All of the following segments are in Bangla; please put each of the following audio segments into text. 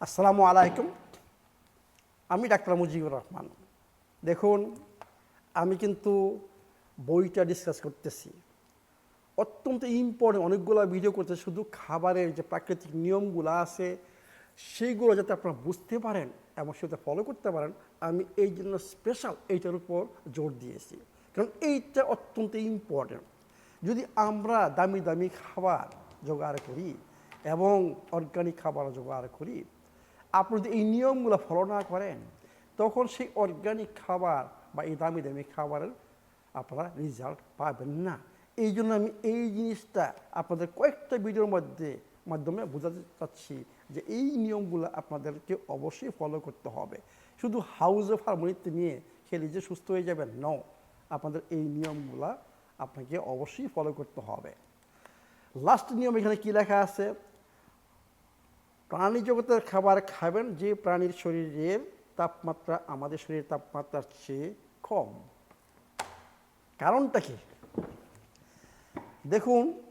আসসালামু আলাইকুম। আমি ডাক্তার মুজিবুর রহমান। দেখুন, আমি কিন্তু বইটা ডিসকাস করতেছি। অত্যন্ত ইম্পর্টেন্ট অনেকগুলো ভিডিও করতে শুধু খাবারের যে প্রাকৃতিক নিয়মগুলো আছে, সেইগুলো যাতে আপনারা বুঝতে পারেন এবং সেটা ফলো করতে পারেন, আমি এই জন্য স্পেশাল এইটার উপর জোর দিয়েছি। কারণ এইটা অত্যন্ত ইম্পর্টেন্ট যদি আমরা দামি দামি খাবার জোগাড় করি এবং অর্গানিক খাবার জোগাড় করি আপনি যদি এই নিয়মগুলো ফলো না করেন, তখন সেই অর্গানিক খাবার বা এই দামি দামি খাবারের আপনারা রেজাল্ট পাবেন না। এই জন্য আমি এই জিনিসটা আপনাদের কয়েকটা ভিডিওর মধ্যে, মাধ্যমে বোঝাতে চাচ্ছি যে এই নিয়মগুলো আপনাদেরকে অবশ্যই ফলো করতে হবে। শুধু হাউস অফ হারমোনিতে নিয়ে খেলে যে সুস্থ হয়ে যাবেন ন আপনাদের এই নিয়মগুলা আপনাকে অবশ্যই ফলো করতে হবে। লাস্ট নিয়ম এখানে কি লেখা আছে? প্রাণী জগতের খাবার খাবেন, যে প্রাণীর শরীরের তাপমাত্রা, আমাদের শরীরের তাপমাত্রার চেয়ে কম। কারণটা কি? দেখুন,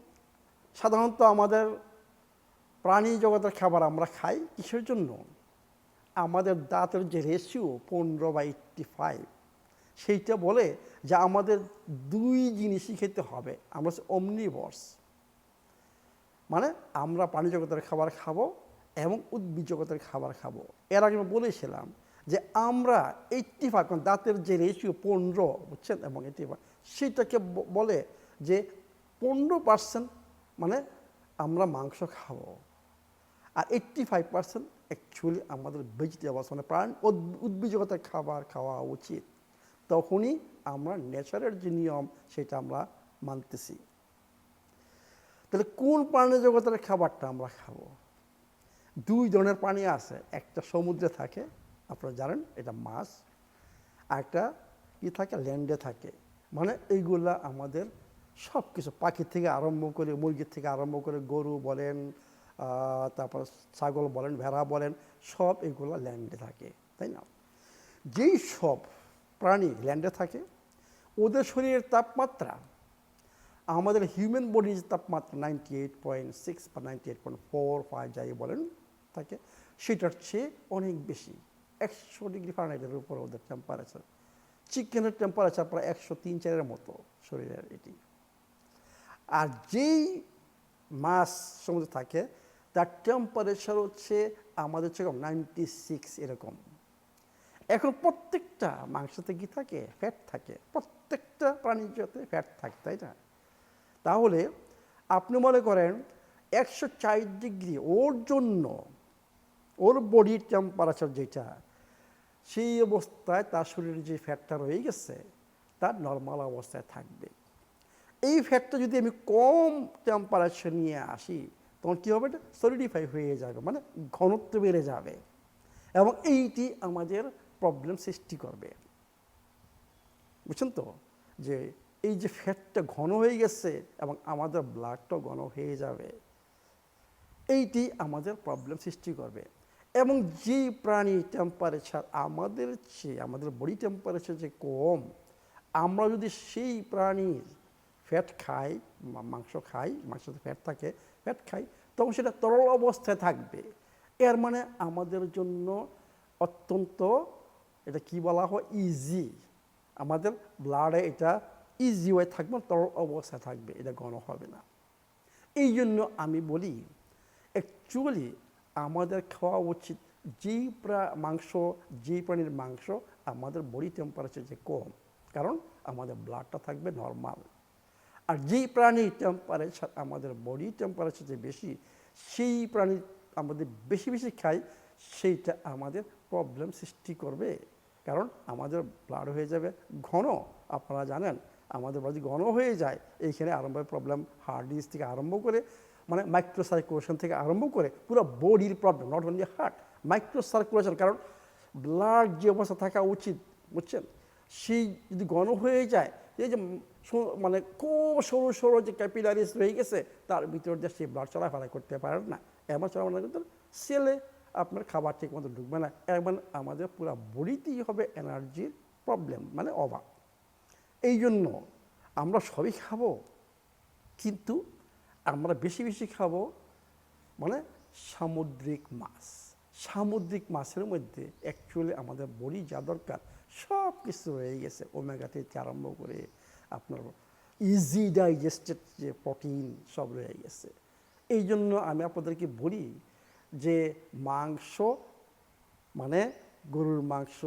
সাধারণত আমাদের প্রাণী জগতের খাবার আমরা খাই কিসের জন্য? আমাদের দাঁতের যে রেশিও পনেরো বা এইট্টি ফাইভ সেইটা বলে যে আমাদের দুই জিনিসই খেতে হবে। আমরা অমনি অমনিবর্স মানে আমরা প্রাণী জগতের খাবার খাব এবং উদ্বিজগতের খাবার খাব। এর আগে আমি বলেছিলাম যে আমরা এইট্টি ফাইভ দাঁতের যে রেশিও পনেরো, বুঝছেন? এবং এইট্টি সেটাকে বলে যে পনেরো পার্সেন্ট মানে আমরা মাংস খাব। আর এইট্টি ফাইভ পার্সেন্ট অ্যাকচুয়ালি আমাদের ভেজিটেবলস মানে প্রাণ উদ্ভিদ খাবার খাওয়া উচিত। তখনই আমরা নেচারের যে নিয়ম, সেটা আমরা মানতেছি। তাহলে কোন প্রাণী জগতের খাবারটা আমরা খাব? দুই ধরনের প্রাণী আছে। একটা সমুদ্রে থাকে, আপনারা জানেন, এটা মাছ। আর একটা কি থাকে ল্যান্ডে থাকে। মানে এইগুলা আমাদের সব কিছু পাখি থেকে আরম্ভ করে, মুরগির থেকে আরম্ভ করে গরু বলেন তারপর ছাগল বলেন, ভেড়া বলেন, সব এগুলো ল্যান্ডে থাকে, তাই না? যেই সব প্রাণী ল্যান্ডে থাকে, ওদের শরীরের তাপমাত্রা, আমাদের হিউম্যান বডির তাপমাত্রা নাইনটি এইট পয়েন্ট সিক্স বা ninety eight point four five যাই বলেন থাকে, সেটার চেয়ে অনেক বেশি। একশো ডিগ্রি ফারেনহাইটের উপর ওদের টেম্পারেচার চিকেনের টেম্পারেচার প্রায় একশো তিন চারের মতো শরীরের এটি। আর যেই মাছ সমুদ্রে থাকে, তার টেম্পারেচার হচ্ছে আমাদের চেয়ে নাইনটি সিক্স এরকম। এখন প্রত্যেকটা মাংসতে কি থাকে? ফ্যাট থাকে। প্রত্যেকটা প্রাণীর যাতে ফ্যাট থাকে, তাই না? তাহলে আপনি মনে করেন একশো চার ডিগ্রি ওর জন্য ওর বডির টেম্পারেচার যেটা সেই অবস্থায় তার শরীরে যে ফ্যাটটা রয়ে গেছে, তার নর্মাল অবস্থায় থাকবে। এই ফ্যাটটা যদি আমি কম টেম্পারেচার নিয়ে আসি, তখন কী হবে? এটা সলিডিফাই হয়ে যাবে মানে ঘনত্ব বেড়ে যাবে। এবং এইটি আমাদের প্রবলেম সৃষ্টি করবে। বুঝছেন তো? যে এই যে ফ্যাটটা ঘন হয়ে গেছে এবং আমাদের ব্লাডটাও ঘন হয়ে যাবে। এইটি আমাদের প্রবলেম সৃষ্টি করবে। এবং যে প্রাণী টেম্পারেচার আমাদের চেয়ে, আমাদের বডি টেম্পারেচার যে কম, আমরা যদি সেই প্রাণীর ফ্যাট খাই মাংস খাই মাংসতে ফ্যাট থাকে ফ্যাট খাই, তখন সেটা তরল অবস্থায় থাকবে। এর মানে আমাদের জন্য অত্যন্ত এটা কি বলা হয়? ইজি আমাদের ব্লাডে এটা ইজি ওয়ে থাকবে তরল অবস্থায় থাকবে, এটা ঘন হবে না। এই জন্য আমি বলি অ্যাকচুয়ালি আমাদের খাওয়া উচিত যেই মাংস, যেই প্রাণীর মাংস আমাদের বডি টেম্পারেচার যে কম, কারণ আমাদের ব্লাডটা থাকবে নর্মাল আর যেই প্রাণীর টেম্পারেচার আমাদের বডি টেম্পারেচার যে বেশি, সেই প্রাণী আমাদের বেশি বেশি খাই সেইটা আমাদের প্রবলেম সৃষ্টি করবে। কারণ আমাদের ব্লাড হয়ে যাবে ঘন। আপনারা জানেন, আমাদের ব্লাড ঘন হয়ে যায়, এইখানে আরম্ভ প্রবলেম হার্ট ডিজিজ থেকে আরম্ভ করে মানে মাইক্রো সার্কুলেশন থেকে আরম্ভ করে পুরো বডির problem not only heart micro circulation কারণ ব্লাড যে অবস্থা থাকা উচিত, বুঝছেন? সেই যদি ঘন হয়ে যায়, এই যে মানে খুব সরু সরু যে ক্যাপিলারিস রয়ে গেছে, তার ভিতর দিয়ে সেই ব্লাড চলাফেরা করতে পারে না। এমন চলাফেরা করতে সেলে আপনার খাবার ঠিক মতো ঢুকবে না। এমন আমাদের পুরো বডিতেই হবে এনার্জির প্রবলেম মানে অভাব। এই জন্য আমরা সবই খাব, কিন্তু আমরা বেশি বেশি খাব মানে সামুদ্রিক মাছ। সামুদ্রিক মাছের মধ্যে অ্যাকচুয়ালি আমাদের বডি যা দরকার সব কিছু রয়ে গেছে। ওমেগা থেকে আরম্ভ করে আপনার ইজি ডাইজেস্টেড যে প্রোটিন সব রয়ে গেছে। এই জন্য আমি আপনাদেরকে বলি যে মাংস মানে গরুর মাংস,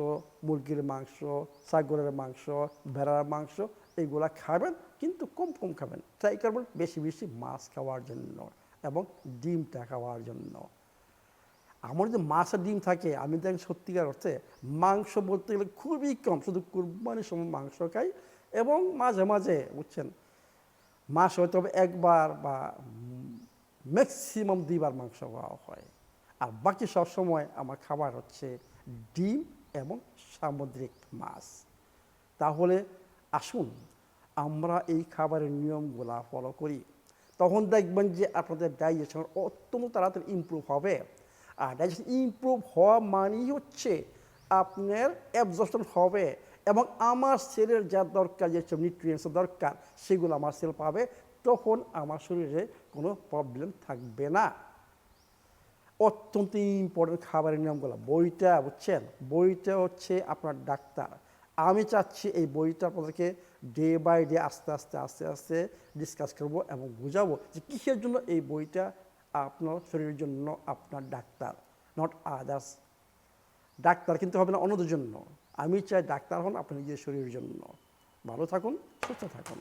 মুরগির মাংস, ছাগলের মাংস, ভেড়ার মাংস এইগুলা খাবেন, কিন্তু কম কম খাবেন। ট্রাই করবেন বেশি বেশি মাছ খাওয়ার জন্য এবং ডিমটা খাওয়ার জন্য। আমার যে মাছ আর ডিম থাকে, আমি দেখেন সত্যিকার অর্থে মাংস বলতে গেলে খুবই কম, শুধু কুরবানির সময় মাংস খাই এবং মাঝে মাঝে, বুঝছেন, মাছ হয়তো একবার বা ম্যাক্সিমাম দুইবার মাংস খাওয়া হয়। আর বাকি সব সময় আমার খাবার হচ্ছে ডিম এবং সামুদ্রিক মাছ। তাহলে আসুন, আমরা এই খাবারের নিয়মগুলা ফলো করি। তখন দেখবেন যে আপনাদের ডাইজেশন অত্যন্ত তাড়াতাড়ি ইমপ্রুভ হবে। আর ডাইজেশন ইমপ্রুভ হওয়া মানেই হচ্ছে আপনার অ্যাবজর্পশন হবে এবং আমার সেলের যা দরকার যেসব নিউট্রিয়েন্টস দরকার, সেগুলো আমার সেল পাবে, তখন আমার শরীরে কোনো প্রবলেম থাকবে না। অত্যন্ত ইম্পর্টেন্ট খাবারের নিয়মগুলো। বইটা বুঝছেন? বইটা হচ্ছে আপনার ডাক্তার। আমি চাচ্ছি এই বইটা আপনাদেরকে ডে বাই ডে আস্তে আস্তে আস্তে আস্তে ডিসকাস করব এবং বোঝাবো যে কিসের জন্য এই বইটা আপনার শরীরের জন্য আপনার ডাক্তার নট আদার্স ডাক্তার কিন্তু হবে না অন্যদের জন্য। আমি চাই ডাক্তার হন আপনার নিজের শরীরের জন্য। ভালো থাকুন, সুস্থ থাকুন।